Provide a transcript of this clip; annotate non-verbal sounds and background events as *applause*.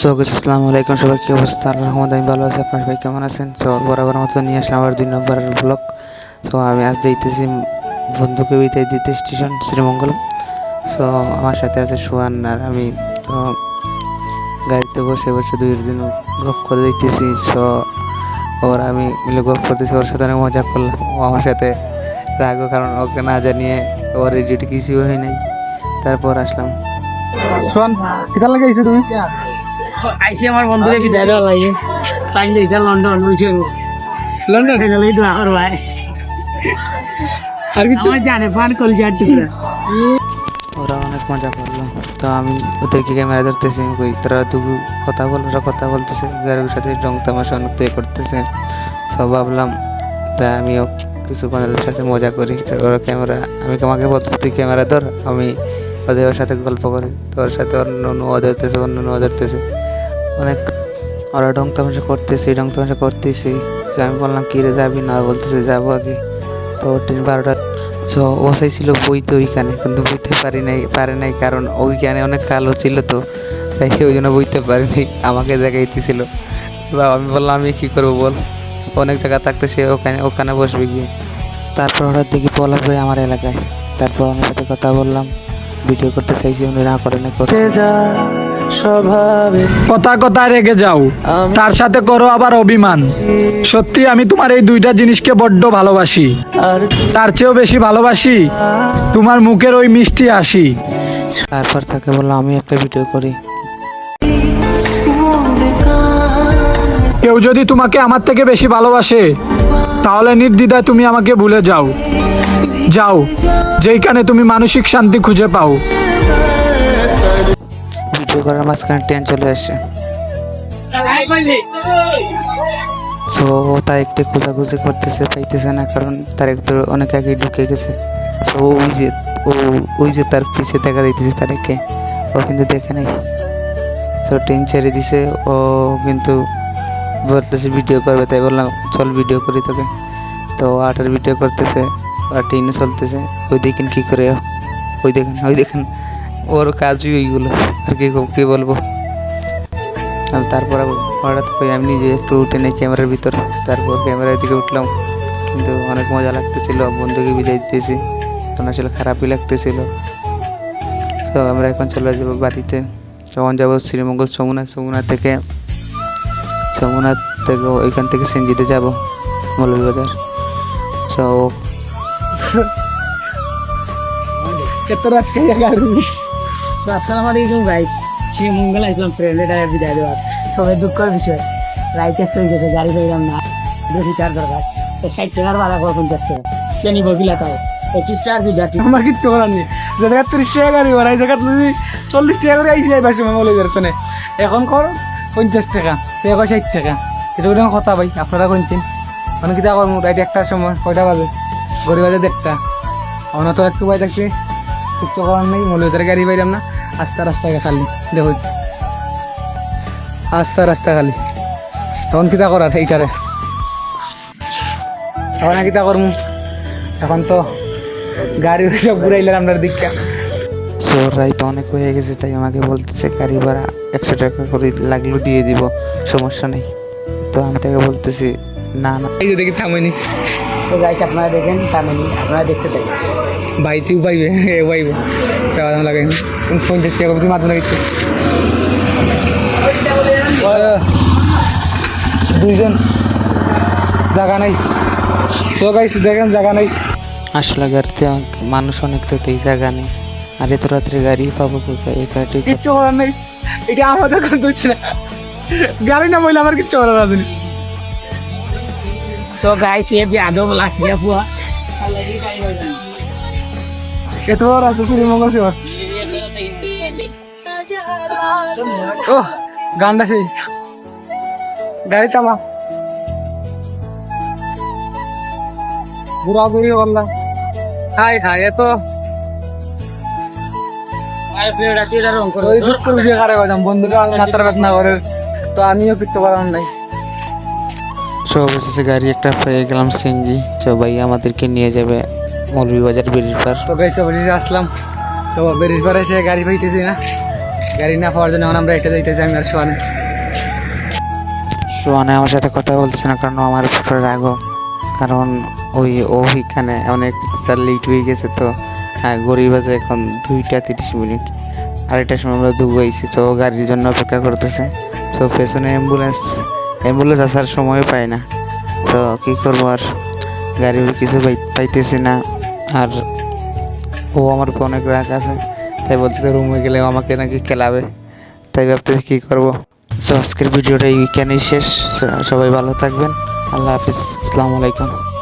So কিছু আসসালামু আলাইকুম, সবাই কি অবস্থা? আল্লাহ রহমদ আমি ভালো আছি, আপনার সবাই কেমন আছেন? সো বরাবর মতো নিয়ে আসলাম আবার দুই নম্বরের ব্লগ সো আমি আজ যাইতেছি বন্ধুকে বিদায় দিতে স্টেশন শ্রীমঙ্গল। সো আমার সাথে আছে সুয়ান আর আমি। তো, গাড়িতে বসে বসে দুই দিন গপ করে দেখতেছি। সো ওর আমি মিলে গপ করতেছি, ওর সাথে অনেক মজা করলাম। ও আমার সাথে রাগও, কারণ ওকে না জানিয়ে ওর ডিউটি কিছুই হয় নাই। তারপর আসলাম। শোন কিতার লাগে আইছো তুমি? আইসি আমার বন্ধুকে বিদায় দেওয়া লাগে। তাই দেখে লন্ডন উঠে লন্ডন গেলে দোয়া করবাই আর কিছু জানে পান কলজার টুকরা ওরা অনেক মজা করল। তো আমি ওদেরকে ক্যামেরা ধরতেছি আমি কই তোরা দুগু কথা বল ওরা কথা বলতেছে গাড়ির সাথে রং তামাশা অনেক প্লে করতেছে। সব ভাবলাম তাই আমিও কিছুক্ষণ ওদের সাথে মজা করি ওরা ক্যামেরা আমি তোমাকে বলতে তুই ক্যামেরা ধর আমি ওদের ওর সাথে গল্প করে। তো ওর সাথে অন্য ও ধরতেছে অন্য ও ধরতেছে অনেক ওরা ডং তামাশা করতেছি ডং তামাশা করতেছি। যে আমি বললাম কী রে যাবি না? বলতেছে, যাব আগে। তো তিন বারোটা সো বসাইছিল বইতে ওইখানে, কিন্তু বইতে পারি নাই, পারে নাই, কারণ ওইখানে অনেক কালো ছিল তো। তাই ওই জন্য বইতে পারি নাই, আমাকে দেখাইতেছিল। বা আমি বললাম, আমি কী করব বল? অনেক জায়গা থাকতে সে ওখানে ওখানে বসবে গিয়ে। তারপর হঠাৎ দেখি ভাই আমার এলাকায়। তারপর ওনার সাথে কথা বললাম। ভিডিও করতে চাইছি উনি না করে না করে। কথা কথা রেগে যাও। তার সাথে করো আবার অভিমান। সত্যি আমি তোমার এই দুইটা জিনিসকে বড্ড ভালোবাসি। তার চেয়েও বেশি ভালোবাসি তোমার মুখের ওই মিষ্টি হাসি। তারপর তাকে বললাম আমি একটা ভিডিও করি। কেউ যদি তোমাকে আমার থেকে বেশি ভালোবাসে তাহলে নির্দ্বিধায় তুমি আমাকে ভুলে যাও। যাও। যেইখানে তুমি মানসিক শান্তি খুঁজে পাও। ভিডিও করার মাঝখানে ট্রেন চলে আসে। সো তার একটু খোঁজাখুঁজি করতেছে, পাইতেছে না, কারণ তার একটু অনেক আগে ঢুকে গেছে। সো ওই যে, ও ওই যে তার পিছে দেখা দিতেছে তাদেরকে ও কিন্তু দেখে নাই। সো ট্রেন ছেড়ে দিছে, ও কিন্তু বলতেছে, ভিডিও করবে। তাই বললাম, চল, ভিডিও করি তোকে। তো আটার ভিডিও করতেছে। আর ট্রেনে চলতেছে। ওই দেখেন কী করে, ওই দেখেন ওই দেখেন, ওর কাজই ওইগুলো। আর কি কী বলব? তারপর হঠাৎ করে আমি নিজে একটু নেই ক্যামেরার ভিতর, তারপর ক্যামেরার দিকে উঠলাম। কিন্তু অনেক মজা লাগতেছিল, বন্ধুকে বিদায় দিতেছি। তখন আসলে খারাপই লাগতেছিল। তো আমরা এখন চলে যাব বাড়িতে। যখন যাব শ্রীমঙ্গল যমুনা যমুনা থেকে যমুনা থেকে ওইখান থেকে সেনজিতে যাব মৌলভীবাজার সো আসসালামু আলাইকুম গাইস সে আসলাম ফ্রেন্ডের দ্বারা বিদায় দেওয়ার সবাই দুঃখের বিষয় রাইতে হয়ে গেছে গাড়ি না দুটি চার দরকার ষাট টাকার ভাড়া করে পঞ্চাশ টাকা সে নিব কিলা তাও আমার কিচ্ছু করার নেই যে জায়গা তিরিশ টাকা গাড়ি ভাড়া এই জায়গা তুমি চল্লিশ টাকা করে আইসি যাইবা সময় বলে বেরোতে এখন কর পঞ্চাশ টাকা। সে কয় ষাট টাকা। সেটা কথা, ভাই। আপনারা কিনছেন মানে কি দেখো রাইতে একটার সময়। কয়টা বাজে? গড়ি বাজে দেখটা আমার তো একটু ভাই দেখছি কিচ্ছু করার নেই হচ্ছে গাড়ি পাইলাম না। আস্তা রাস্তা খালি দেখো। আস্তা রাস্তা খালি। এখন কিতা করার এইখানে এখন কিতা করমু? এখন তো গাড়ি *laughs* সব ঘুরাইলেন আপনার দিকটা। সো রাইত অনেক হয়ে গেছে তাই আমাকে বলতেছে গাড়ি ভাড়া একশো টাকা করে লাগল দিয়ে দিব সমস্যা নেই। তো আমি তাকে বলতেছি না না। এই যে দেখি থামেনি তো গাইস আপনারা দেখেন তামিনি আপনারা দেখতে থাকেন ভাই তুই পাইবে এ পাইবে টাকা লাগে। পঞ্চাশ টাকা তুই মাত্র লাগিচ্ছে দুইজন। জায়গা নাই। তো গাইস দেখেন জায়গা নাই। আসলে গাড়িতে মানুষ অনেক তো এই জায়গা নেই। আর এত রাত্রে গাড়ি পাবো কোথায়? এই গাড়ি কিচ্ছু করার নেই। এটা আমাদের কোনো দোষ না। গাড়ি না বললে আমার কিচ্ছু করার আছে না। সো গাইস এ বিয়াদব লাখিয়া পুয়া সে তো ওরা পুকুরি মঙ্গল সে ও গানটা সেই। গাড়ি তামা ঘোরাঘুরি করলাম হাই হাই এত বন্ধুরা মাথার বেদনা করে। তো আমিও পিঠতে পারলাম নাই সো অবশেষে গাড়ি একটা পেয়ে গেলাম সিএনজি। তো ভাই আমাদেরকে নিয়ে যাবে মৌলভীবাজার বিড়ির পার তো গাইছে বেরিয়ে আসলাম। তো বেরিয়ে পরে এসে গাড়ি পাইতেছি না। গাড়ি না পাওয়ার জন্য আমরা এটা যাইতেছি আমি আর সোয়ানে সোহানে আমার সাথে কথা বলতেছে না কারণ আমার উপরে রাগো কারণ ওই ওইখানে অনেক তার লেট হয়ে গেছে তো। হ্যাঁ গরিব আছে এখন দুইটা তিরিশ মিনিট। আড়াইটার সময় আমরা দুবাইছি তো ও গাড়ির জন্য অপেক্ষা করতেছে। তো পেছনে অ্যাম্বুলেন্স অ্যাম্বুলেন্স আসার সময় পায় না। তো কি করব আর? গাড়ি কিছু পাইতেছি না। আর ও আমার অনেক রাগ আছে। তাই বলতে রুমে গেলে আমাকে নাকি খেলাবে। তাই ভাবতেছি কী করব? সো আজকের ভিডিওটা এই উইকেন্ডেই শেষ। সবাই ভালো থাকবেন। আল্লাহ হাফিজ। আসসালামু আলাইকুম।